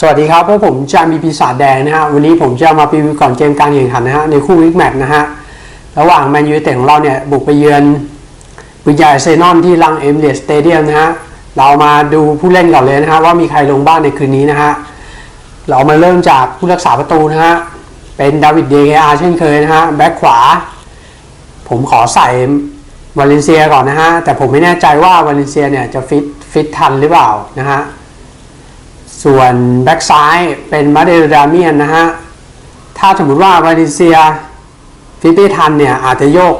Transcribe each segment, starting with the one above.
สวัสดีครับพวกผมจะมีปีศาจแดงนะฮะวันนี้ผมจะมาพรีวิวก่อนเกมการแข่งขันนะฮะในคู่วิกแมตช์นะฮะระหว่างแมนยูเต็ของเราเนี่ยบุกไปเยือนวิญญาเซนอนที่ลังเอมเรสสเตเดียมนะฮะเรามาดูผู้เล่นก่อนเลยนะฮะว่ามีใครลงบ้างในคืนนี้นะฮะเรามาเริ่มจากผู้รักษาประตูนะฮะเป็นดาวิดเดเกอาเช่นเคยนะฮะแบ็คขวา ผมขอใส่วาเลนเซียก่อนนะฮะแต่ผมไม่แน่ใจว่าวาเลนเซียเนี่ยจะฟิตฟิตทันหรือเปล่านะฮะ ส่วนแบ็กซ้ายเป็นมาเดลดาเมียนนะฮะ ถ้าสมมติว่าวาเลเซียฟิตไม่ทันเนี่ยอาจจะโยก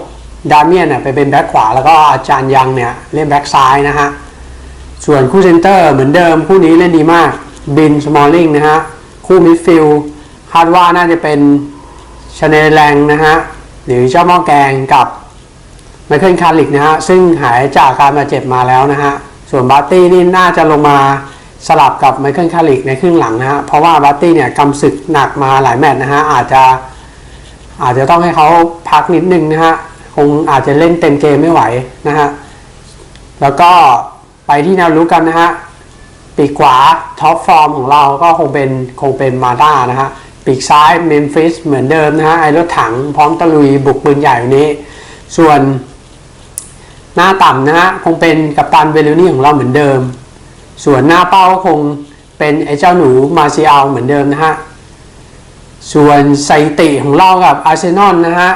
ดาเมียนเนี่ยไปเป็นแบ็กขวาแล้วก็อาจารย์ยังเนี่ยเล่นแบ็กซ้ายนะฮะ ส่วนคู่เซนเตอร์เหมือนเดิมคู่นี้เล่นดีมากบินสมอลลิงนะฮะ คู่มิดฟิลคาดว่าน่าจะเป็นชาเนลแรงนะฮะ หรือเจ้าหม้อแกงกับไมเคิลคาริกนะฮะ ซึ่งหายจากการบาดเจ็บมาแล้วนะฮะ ส่วนบาร์ตี้นี่น่าจะลงมา สลับกับไมเคิลคาริกในครึ่งหลังนะฮะเพราะว่าบาร์ตี้เนี่ยกำศึกหนักมาหลายแมตช์นะฮะอาจจะอาจจะต้องให้เขาพักนิดนึงนะฮะคงอาจจะเล่นเต็มเกมไม่ไหวนะฮะแล้วก็ไปที่แนวรุกกันนะฮะปีกขวาท็อปฟอร์มของเราก็คงเป็นคงเป็นมาด้านะฮะปีกซ้ายเมมฟิสเหมือนเดิมนะฮะไอรถถังพร้อมตะลุยบุกปืนใหญ่วันนี้ ส่วนหน้าต่ำนะฮะคงเป็นกัปตันเวลูนี่ของเราเหมือนเดิม ส่วนหน้าเป้าก็คงเป็นไอ้เจ้าหนูมาเซียลเหมือนเดิมนะฮะ ส่วนสถิติของเรากับอาร์เซนอลนะฮะ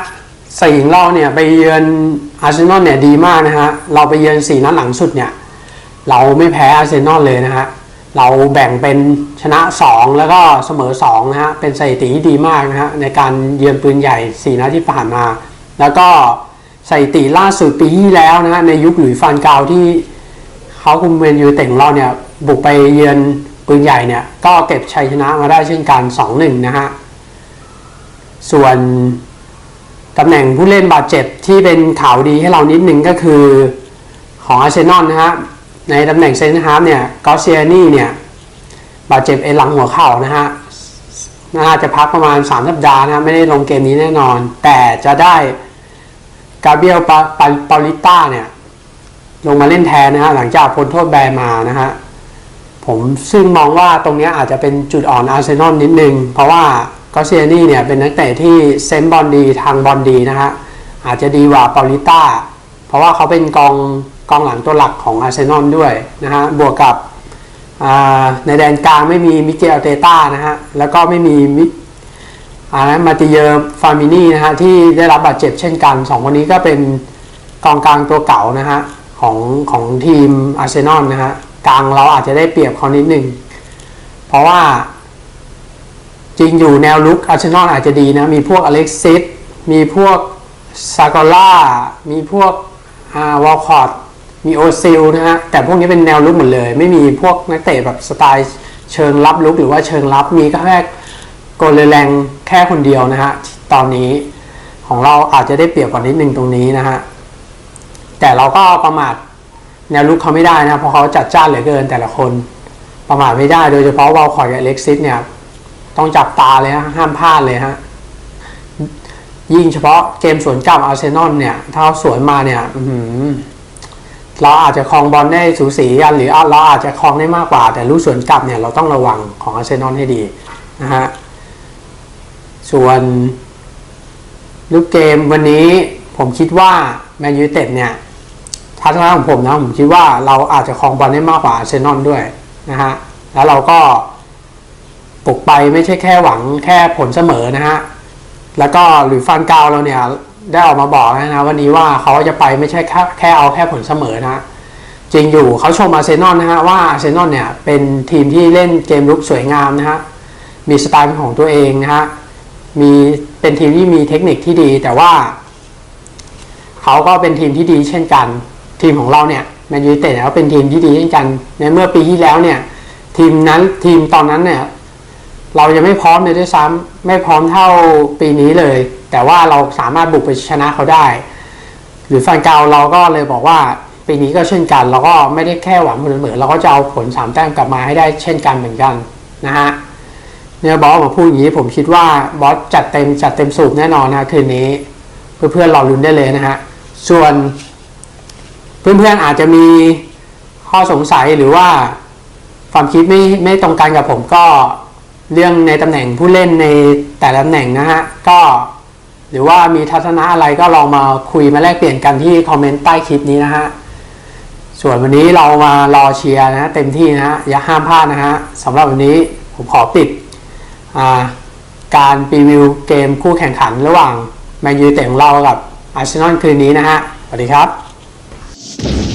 สถิติของเราเนี่ยไปเยือนอาร์เซนอลเนี่ยดีมากนะฮะ เราไปเยือนสี่นัดหลังสุดเนี่ยเราไม่แพ้อาร์เซนอลเลยนะฮะ เราแบ่งเป็นชนะ 2 แล้วก็เสมอ2นะฮะ เป็นสถิติที่ดีมากนะฮะ ในการเยือนปืนใหญ่ 4นัดที่ผ่านมา แล้วก็สถิติล่าสุดปีที่แล้วนะฮะ ในยุคหลุยฟานกาวที่ เขาคุมเมนยูเต็งเราเนี่ยบุกไปเยือนปืนใหญ่เนี่ยก็เก็บชัยชนะมาได้เช่นกัน 2-1 นะฮะ ส่วนตำแหน่งผู้เล่นบาดเจ็บที่เป็นข่าวดีให้เรานิดนึงก็คือของอาร์เซนอลนะฮะ ในตำแหน่งเซนต์ฮาร์เนี่ยกอเซียนี่เนี่ย บาดเจ็บเอ็นหลังหัวเข่านะฮะน่าจะพักประมาณ 3 สัปดาห์นะไม่ได้ลงเกมนี้แน่นอน แต่จะได้กาเบียลปาปาลิต้าเนี่ย ลงมาเล่นแทนนะฮะหลังจากพ้นโทษแบนมานะฮะผมซึ่งมองว่าตรงนี้อาจจะเป็นจุดอ่อนอาร์เซนอลนิดนึง เพราะว่ากอเซียนี่เนี่ยเป็นนักเตะที่เซนบอลดีทางบอลดีนะฮะอาจจะดีกว่าปาลิต้าเพราะว่าเขาเป็นกองกองหลังตัวหลักของอาร์เซนอลด้วยนะฮะบวกกับในแดนกลางไม่มีมิเกลเตต้านะฮะแล้วก็ไม่มีมิอานะมาติเยอร์ฟามินีนะฮะที่ได้รับบาดเจ็บเช่นกันสองคนนี้ก็เป็นกองกลางตัวเก่านะฮะ ของของทีมอาร์เซนอลนะฮะกลางเราอาจจะได้เปรียบเขานิดหนึ่ง เพราะว่าจริงอยู่แนวลุกอาร์เซนอลอาจจะดีนะ มีพวกอเล็กซิสมีพวกซากอล่ามีพวกวอลคอร์ดมีโอซิลนะฮะแต่พวกนี้เป็นแนวลุกหมดเลย ไม่มีพวกนักเตะแบบสไตล์เชิงรับลุกหรือว่าเชิงรับมีก็แค่โกลเลแรงแค่คนเดียวนะฮะตอนนี้ของเราอาจจะได้เปรียบกว่านิดนึงตรงนี้นะฮะ แต่เราก็ประมาทแนวลุกเขาไม่ได้นะเพราะเขาจัดจ้านเหลือเกินแต่ละคน ประมาทไม่ได้โดยเฉพาะวอลคอร์ดกับเล็กซิสเนี่ย ต้องจับตาเลยฮะห้ามพลาดเลยฮะยิ่งเฉพาะเกมสวนกลับอาร์เซนอลเนี่ย ถ้าสวนมาเนี่ยเราอาจจะคลองบอลได้สูสีกันหรือเราอาจจะคลองได้มากกว่า แต่ลูกสวนกลับเนี่ยเราต้องระวังของอาร์เซนอลให้ดีนะฮะส่วนลูกเกมวันนี้ผมคิดว่าแมนยูเต็ดเนี่ย ทัศนะของผมนะผมคิดว่าเราอาจจะคลองบอลได้มากกว่าเซนนอลด้วยนะฮะแล้วเราก็ปลุกไปไม่ใช่แค่หวังแค่ผลเสมอนะฮะแล้วก็หรือฟันกาวเราเนี่ยได้ออกมาบอกนะวันนี้ว่าเขาจะไปไม่ใช่แค่แค่เอาแค่ผลเสมอนะจริงอยู่เขาชมอาร์เซนอลนะฮะว่าอาร์เซนอลเนี่ยเป็นทีมที่เล่นเกมลุกสวยงามนะฮะมีสไตล์ของตัวเองนะฮะมีเป็นทีมที่มีเทคนิคที่ดี แต่ว่า เขาก็เป็นทีมที่ดีเช่นกัน ทีมของเราเนี่ยแมนยูเต็ดเขาเป็นทีมที่ดีเช่นกัน ในเมื่อปีที่แล้วเนี่ย ทีมนั้นทีมตอนนั้นเนี่ยเราจะไม่พร้อมเลยด้วยซ้ำไม่พร้อมเท่าปีนี้เลย แต่ว่าเราสามารถบุกไปชนะเขาได้ หรือฟันเกาเราก็เลยบอกว่าปีนี้ก็เช่นกัน เราก็ไม่ได้แค่หวังผลเสมอเราก็จะเอาผลสามแต้มกลับมาให้ได้เช่นกันเหมือนกันนะฮะเนี่ยบอสมาพูดอย่างนี้ผมคิดว่าบอสจัดเต็มจัดเต็มสูบแน่นอนนะคืนนี้ เพื่อนๆรอลุ้นได้เลยนะฮะส่วน เพื่อนๆอาจจะมีข้อสงสัยหรือว่าความคิดไม่ไม่ตรงกันกับผมก็เรื่องในตำแหน่งผู้เล่นในแต่ละตำแหน่งนะฮะก็หรือว่ามีทัศนะอะไรก็ลองมาคุยมาแลกเปลี่ยนกันที่คอมเมนต์ใต้คลิปนี้นะฮะส่วนวันนี้เรามารอเชียร์นะเต็มที่นะฮะอย่าห้ามพลาดนะฮะสำหรับวันนี้ผมขอปิดาการรีวิวเกมคู่แข่งขันระหว่างแมนยูเต็ของเรากับอาร์เซนอลคืนนี้นะฮะสวัสดีครับ Thank you.